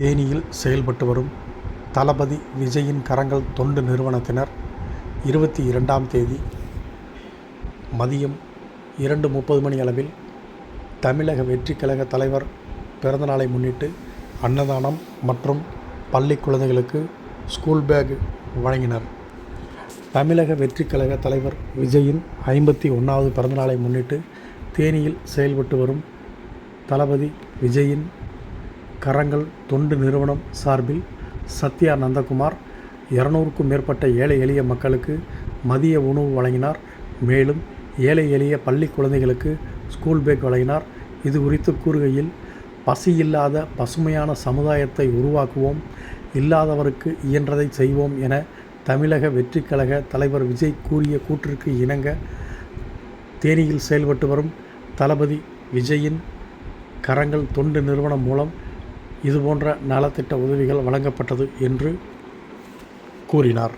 தேனியில் செயல்பட்டு வரும் தளபதி விஜயின் கரங்கள் தொண்டு நிறுவனத்தினர். இருபத்தி இரண்டாம் தேதி மதியம் இரண்டு முப்பது மணி அளவில் தமிழக வெற்றி கழக தலைவர் பிறந்தநாளை முன்னிட்டு அன்னதானம் மற்றும் பள்ளி குழந்தைகளுக்கு ஸ்கூல் பேக் வழங்கினர். தமிழக வெற்றி கழக தலைவர் விஜயின் ஐம்பத்தி ஒன்றாவது பிறந்தநாளை முன்னிட்டு தேனியில் செயல்பட்டு வரும் தளபதி விஜயின் கரங்கள் தொண்டு நிறுவனம் சார்பில் சத்யா நந்தகுமார் இரநூறுக்கும் மேற்பட்ட ஏழை எளிய மக்களுக்கு மதிய உணவு வழங்கினார். மேலும் ஏழை எளிய பள்ளி குழந்தைகளுக்கு ஸ்கூல் பேக் வழங்கினார். இது குறித்து கூறுகையில் பசி இல்லாத பசுமையான சமுதாயத்தை உருவாக்குவோம் இல்லாதவருக்கு இயன்றதை செய்வோம் என தமிழக வெற்றிக்கழக தலைவர் விஜய் கூறிய கூற்றிற்கு இணங்க தேனியில் செயல்பட்டு வரும் தளபதி விஜயின் கரங்கள் தொண்டு நிறுவனம் மூலம் இதுபோன்ற நலத்திட்ட உதவிகள் வழங்கப்பட்டது என்று கூறினார்.